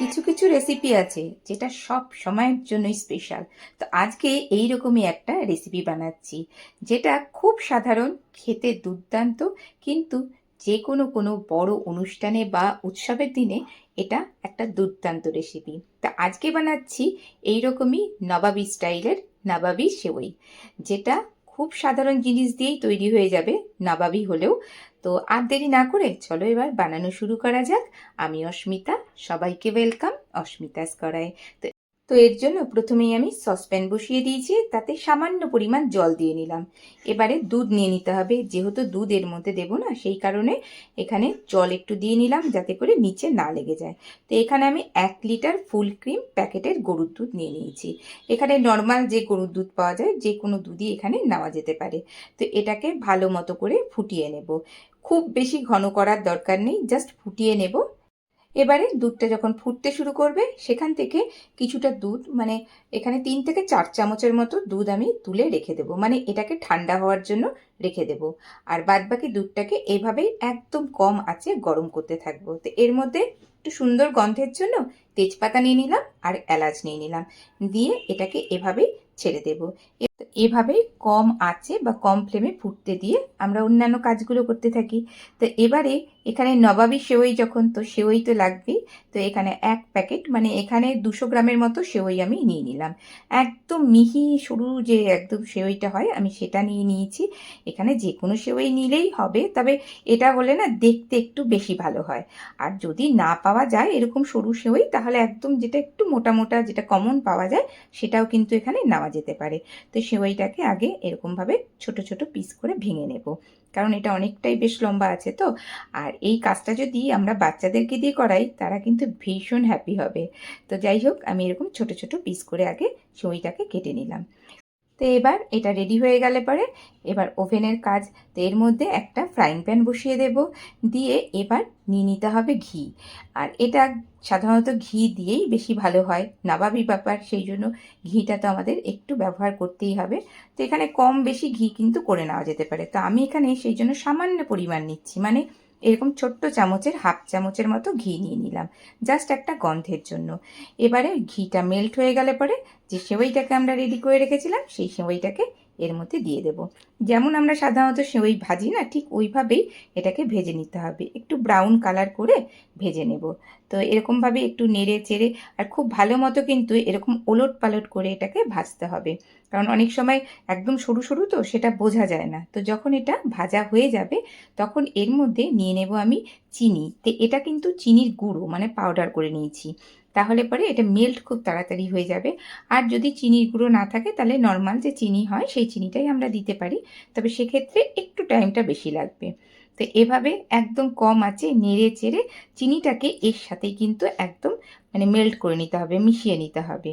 কিছু কিছু রেসিপি আছে যেটা সব সময়ের জন্যই স্পেশাল তো আজকে এই রকমই একটা রেসিপি বানাচ্ছি, যেটা খুব সাধারণ, খেতে দুর্দান্ত, কিন্তু যে কোনো কোনো বড় অনুষ্ঠানে বা উৎসবের দিনে এটা একটা দুর্দান্ত রেসিপি তা আজকে বানাচ্ছি এই রকমই নবাবি স্টাইলের নবাবি সেওই যেটা খুব সাধারণ জিনিস দিয়েই তৈরি হয়ে যাবে, নবাবি হলেও। তো আর দেরি না করে চলো এবার বানানো শুরু করা যাক। আমি অস্মিতা, সবাইকে ওয়েলকাম অস্মিতাস করায় তো তো এর জন্য প্রথমেই আমি সসপ্যান বসিয়ে দিয়েছি, তাতে সামান্য পরিমাণ জল দিয়ে নিলাম। এবারে দুধ নিয়ে নিতে হবে, যেহেতু দুধ এর মধ্যে দেবো না, সেই কারণে এখানে জল একটু দিয়ে নিলাম যাতে করে নিচে না লেগে যায়। তো এখানে আমি এক লিটার ফুল ক্রিম প্যাকেটের গরুর দুধ নিয়ে নিয়েছি। এখানে নর্মাল যে গরুর দুধ পাওয়া যায়, যে কোনো দুধই এখানে নেওয়া যেতে পারে। তো এটাকে ভালো মতো করে ফুটিয়ে নেব। খুব বেশি ঘন করার দরকার নেই, জাস্ট ফুটিয়ে নেব এবারে দুধটা যখন ফুটতে শুরু করবে, সেখান থেকে কিছুটা দুধ মানে এখানে তিন থেকে চার চামচের মতো দুধ আমি তুলে রেখে দেবো। মানে এটাকে ঠান্ডা হওয়ার জন্য রেখে দেবো। আর বাদবাকি দুধটাকে এভাবেই একদম কম আছে গরম করতে থাকব। তো এর মধ্যে একটু সুন্দর গন্ধের জন্য তেজপাতা নিয়ে নিলাম আর এলাচ নিয়ে নিলাম। দিয়ে এটাকে এভাবেই ছেড়ে দেবো। এভাবেই কম আঁচে বা কম ফ্লেমে ফুটতে দিয়ে আমরা অন্যান্য কাজগুলো করতে থাকি। তো এবারে এখানে নবাবি সেওই যখন, তো সেওই তো লাগবেই। তো এখানে এক প্যাকেট মানে এখানে দুশো গ্রামের মতো সেওই আমি নিয়ে নিলাম। একদম মিহি সরু যে একদম সেওইটা হয়, আমি সেটা নিয়ে নিয়েছি। এখানে যে কোনো সেওই নিলেই হবে, তবে এটা হলে না দেখতে একটু বেশি ভালো হয়। আর যদি না পাওয়া যায় এরকম সরু সেওই, তাহলে একদম যেটা একটু মোটা মোটা, যেটা কমন পাওয়া যায়, সেটাও কিন্তু এখানে নেওয়া যেতে পারে। তো সেওইটাকে আগে এরকমভাবে ছোট ছোট পিস করে ভেঙে নেব। কারণ এটা অনেকটাই বেশ লম্বা আছে তো। আর এই কাজটা যদি আমরা বাচ্চাদেরকে দিয়ে করাই, তারা কিন্তু ভীষণ হ্যাপি হবে। তো যাই হোক, আমি এরকম ছোট ছোট পিস করে আগে সেওইটাকে কেটে নিলাম। তো এবার এটা রেডি হয়ে গেলে পরে এবার ওভেনের কাজ। তো এর মধ্যে একটা ফ্রাইং প্যান বসিয়ে দেব। দিয়ে এবার নিয়ে নিতে হবে ঘি। আর এটা সাধারণত ঘি দিয়েই বেশি ভালো হয়, নবাবি ব্যাপার, সেই জন্য ঘিটা তো আমাদের একটু ব্যবহার করতেই হবে। তো এখানে কম বেশি ঘি কিন্তু করে নেওয়া যেতে পারে। তো আমি এখানে সেই জন্য সামান্য পরিমাণ নিচ্ছি। মানে এরকম ছোট্ট চামচের হাফ চামচের মতো ঘি নিয়ে নিলাম। জাস্ট একটা গন্ধের জন্য। এবারে ঘিটা মেল্ট হয়ে গেলে পরে যে সেবইটাকে আমরা রেডি করে রেখেছিলাম, সেই সেওইটাকে এর মধ্যে দিয়ে দেব। যেমন আমরা সাধারণত সেওই ভাজি না, ঠিক ওইভাবেই এটাকে ভেজে নিতে হবে। একটু ব্রাউন কালার করে ভেজে নেব। তো এরকমভাবে একটু নেড়ে চেড়ে আর খুব ভালো মতো কিন্তু এরকম ওলট পালট করে এটাকে ভাজতে হবে। কারণ অনেক সময় একদম সরু সরু তো সেটা বোঝা যায় না। তো যখন এটা ভাজা হয়ে যাবে, তখন এর মধ্যে নিয়ে নেব আমি চিনি। তো এটা কিন্তু চিনির গুঁড়ো মানে পাউডার করে নিয়েছি। তাহলে পরে এটা মেল্ট খুব তাড়াতাড়ি হয়ে যাবে। আর যদি চিনির গুঁড়ো না থাকে, তাহলে নর্মাল যে চিনি হয়, সেই চিনিটাই আমরা দিতে পারি। তবে সেক্ষেত্রে একটু টাইমটা বেশি লাগবে। তো এভাবে একদম কম আছে, নেড়ে চেড়ে চিনিটাকে এর সাথেই কিন্তু একদম মানে মেল্ট করে নিতে হবে, মিশিয়ে নিতে হবে।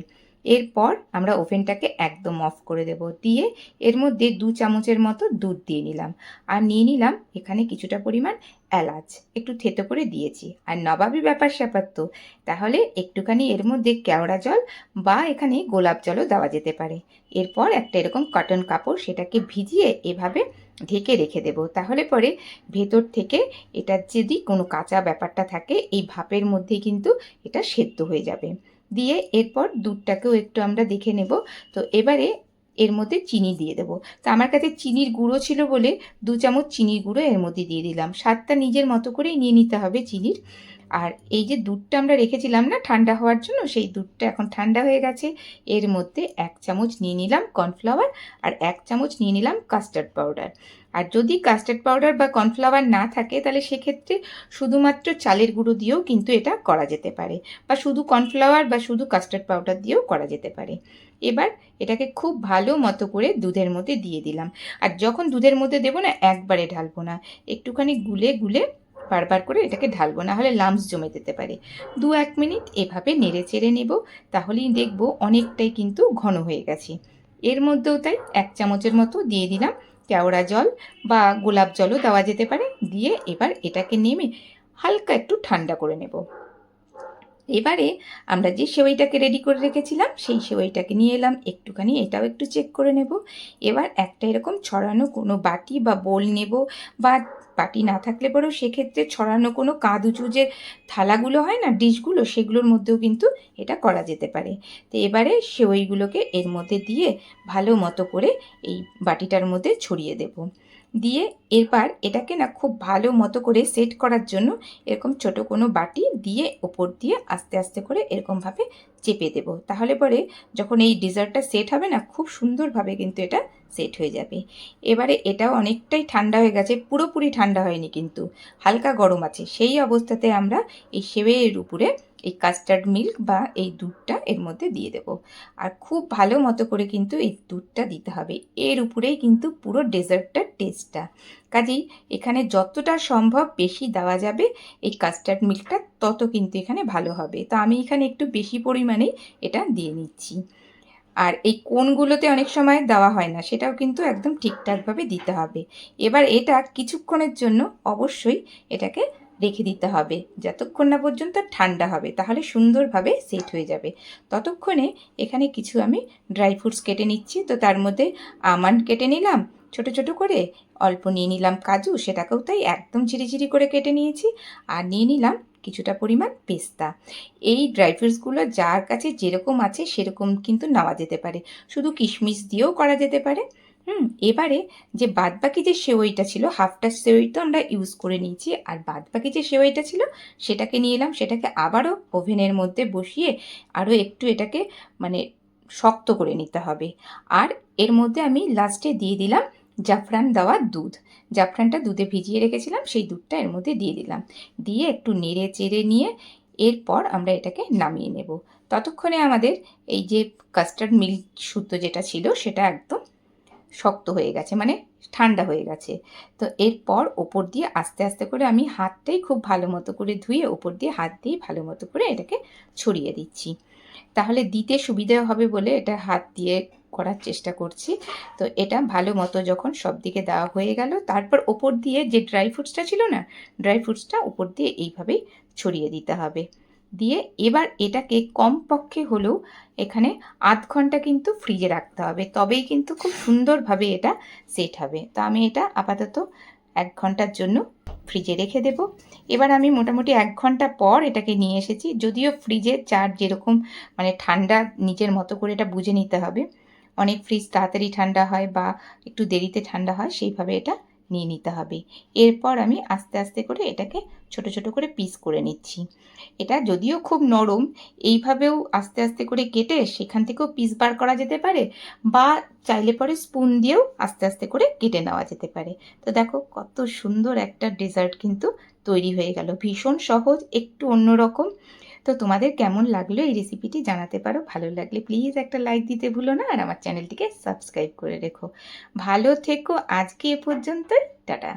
এরপর আমরা ওভেনটাকে একদম অফ করে দেব। দিয়ে এর মধ্যে দু চামচের মতো দুধ দিয়ে নিলাম। আর নিয়ে নিলাম এখানে কিছুটা পরিমাণ এলাচ। একটু থেতো করে দিয়েছি। আর নবাবি ব্যাপার স্যাপার তো। তাহলে একটুখানি এর মধ্যে কেওড়া জল বা এখানে গোলাপ জলও দেওয়া যেতে পারে। এরপর একটা এরকম কটন কাপড় সেটাকে ভিজিয়ে এভাবে ঢেকে রেখে দেব। তাহলে পরে ভেতর থেকে এটার যদি কোনো কাঁচা ব্যাপারটা থাকে, এই ভাপের মধ্যে কিন্তু এটা সেদ্ধ হয়ে যাবে। দিয়ে এরপর দুধটাকেও একটু আমরা দেখে নেব। তো এবারে এর মধ্যে চিনি দিয়ে দেবো। তো আমার কাছে চিনির গুঁড়ো ছিল বলে দু চামচ চিনির গুঁড়ো এর মধ্যে দিয়ে দিলাম। স্বাদটা নিজের মতো করেই নিয়ে নিতে হবে চিনির। আর এই যে দুধটা আমরা রেখেছিলাম না ঠান্ডা হওয়ার জন্য, সেই দুধটা এখন ঠান্ডা হয়ে গেছে। এর মধ্যে এক চামচ নিয়ে নিলাম কর্নফ্লাওয়ার আর এক চামচ নিয়ে নিলাম কাস্টার্ড পাউডার। আর যদি কাস্টার্ড পাউডার বা কর্নফ্লাওয়ার না থাকে, তাহলে সেক্ষেত্রে শুধুমাত্র চালের গুঁড়ো দিয়েও কিন্তু এটা করা যেতে পারে বা শুধু কর্নফ্লাওয়ার বা শুধু কাস্টার্ড পাউডার দিয়েও করা যেতে পারে। এবার এটাকে খুব ভালো মতো করে দুধের মধ্যে দিয়ে দিলাম। আর যখন দুধের মধ্যে দেবো না, একবারে ঢালবো না। একটুখানি গুলে গুলে বারবার করে এটাকে ঢালবো, না হলে লামস জমে যেতে পারে। দু এক মিনিট এভাবে নেড়ে চেড়ে নেব, তাহলেই দেখব অনেকটাই কিন্তু ঘন হয়ে গেছে। এর মধ্যেও তাই এক চামচের মতো দিয়ে দিলাম কেওড়া জল বা গোলাপ জলও দেওয়া যেতে পারে। দিয়ে এবার এটাকে নেমে হালকা একটু ঠান্ডা করে নেব। এবারে আমরা যে সেওইটাকে রেডি করে রেখেছিলাম, সেই সেওইটাকে নিয়ে এলাম। একটুখানি এটাও একটু চেক করে নেব। এবার একটা এরকম ছড়ানো কোনো বাটি বা বোল নেব বা বাটি না থাকলে পরেও সেক্ষেত্রে ছড়ানো কোনো কাঁদুচু যে থালাগুলো হয় না, ডিশগুলো, সেগুলোর মধ্যেও কিন্তু এটা করা যেতে পারে। তো এবারে সেওইগুলোকে এর মধ্যে দিয়ে ভালো মতো করে এই বাটিটার মধ্যে ছড়িয়ে দেব। দিয়ে এরপর এটাকে না খুব ভালো মতো করে সেট করার জন্য এরকম ছোট কোনো বাটি দিয়ে ওপর দিয়ে আস্তে আস্তে করে এরকমভাবে চেপে দেব। তাহলে পরে যখন এই ডিজার্টটা সেট হবে না, খুব সুন্দরভাবে কিন্তু এটা সেট হয়ে যাবে। এবারে এটাও অনেকটাই ঠান্ডা হয়ে গেছে, পুরোপুরি ঠান্ডা হয়নি কিন্তু, হালকা গরম আছে। সেই অবস্থাতে আমরা এই সেবের উপরে এই কাস্টার্ড মিল্ক বা এই দুধটা এর মধ্যে দিয়ে দেব। আর খুব ভালো মতো করে কিন্তু এই দুধটা দিতে হবে। এর উপরেই কিন্তু পুরো ডেজার্টটার টেস্টটা কাজেই এখানে যতটা সম্ভব বেশি দেওয়া যাবে এই কাস্টার্ড মিল্কটা তত কিন্তু এখানে ভালো হবে। তো আমি এখানে একটু বেশি পরিমাণেই এটা দিয়ে নিচ্ছি। আর এই কোনগুলোতে অনেক সময় দেওয়া হয় না, সেটাও কিন্তু একদম ঠিকঠাকভাবে দিতে হবে। এবার এটা কিছুক্ষণের জন্য অবশ্যই এটাকে রেখে দিতে হবে। যতক্ষণ না পর্যন্ত ঠান্ডা হবে, তাহলে সুন্দরভাবে সেট হয়ে যাবে। ততক্ষণে এখানে কিছু আমি ড্রাই ফ্রুটস কেটে নিচ্ছি। তো তার মধ্যে আমন্ড কেটে নিলাম, ছোট ছোট করে। অল্প নিয়ে নিলাম কাজু, সেটাকেও তাই একদম ঝিরিঝিরি করে কেটে নিয়েছি। আর নিয়ে নিলাম কিছুটা পরিমাণ পেস্তা। এই ড্রাই ফ্রুটসগুলো যার কাছে যেরকম আছে, সেরকম কিন্তু নেওয়া যেতে পারে। শুধু কিশমিশ দিয়েও করা যেতে পারে। হুম, এবারে যে বাদবাকি যে সেওইটা ছিল, হাফটা সেওই তো আমরা ইউজ করে নিয়েছি, আর বাদবাকি যে সেওইটা ছিল, সেটাকে নিয়ে এলাম, সেটাকে আবারও ওভেনের মধ্যে বসিয়ে আরও একটু এটাকে মানে শক্ত করে নিতে হবে। আর এর মধ্যে আমি লাস্টে দিয়ে দিলাম জাফরান দেওয়া দুধ। জাফরানটা দুধে ভিজিয়ে রেখেছিলাম, সেই দুধটা এর মধ্যে দিয়ে দিলাম। দিয়ে একটু নেড়ে চেড়ে নিয়ে এরপর আমরা এটাকে নামিয়ে নেব। ততক্ষণে আমাদের এই যে কাস্টার্ড মিল্ক সুতো যেটা ছিল, সেটা একদম শক্ত হয়ে গেছে মানে ঠান্ডা হয়ে গেছে। তো এরপর ওপর দিয়ে আস্তে আস্তে করে আমি হাতটাই খুব ভালো মতো করে ধুয়ে ওপর দিয়ে হাত দিয়ে ভালো মতো করে এটাকে ছড়িয়ে দিচ্ছি। তাহলে দিতে সুবিধা হবে বলে এটা হাত দিয়ে করার চেষ্টা করছি। তো এটা ভালো মতো যখন সব দিকে দেওয়া হয়ে গেল, তারপর ওপর দিয়ে যে ড্রাই ফ্রুটসটা ছিল না, ড্রাই ফ্রুটসটা ওপর দিয়ে এইভাবেই ছড়িয়ে দিতে হবে। দিয়ে এবার এটাকে কমপক্ষে হলেও এখানে আধ ঘণ্টা কিন্তু ফ্রিজে রাখতে হবে। তবেই কিন্তু খুব সুন্দরভাবে এটা সেট হবে। তো আমি এটা আপাতত এক ঘণ্টার জন্য ফ্রিজে রেখে দেব। এবার আমি মোটামুটি এক ঘণ্টা পর এটাকে নিয়ে এসেছি। যদিও ফ্রিজে চার যেরকম মানে ঠান্ডা নিজের মতো করে এটা বুঝে নিতে হবে। অনেক ফ্রিজ তাড়াতাড়ি ঠান্ডা হয় বা একটু দেরিতে ঠান্ডা হয়, সেইভাবে এটা নিয়ে নিতে হবে। এরপর আমি আস্তে আস্তে করে এটাকে ছোট ছোট করে পিস করে নিচ্ছি। এটা যদিও খুব নরম, এইভাবেও আস্তে আস্তে করে কেটে সেখান থেকেও পিস বার করা যেতে পারে বা চাইলে পরে স্পুন দিয়েও আস্তে আস্তে করে কেটে নেওয়া যেতে পারে। তো দেখো কত সুন্দর একটা ডেজার্ট কিন্তু তৈরি হয়ে গেল। ভীষণ সহজ, একটু অন্যরকম। তো তোমাদের কেমন লাগল এই রেসিপিটি জানাতে পারো? ভালো লাগলে প্লিজ একটা লাইক দিতে ভুলো না আর আমার চ্যানেলটিকে সাবস্ক্রাইব করে রেখো। ভালো থেকো, আজকে এ পর্যন্তই। টাটা।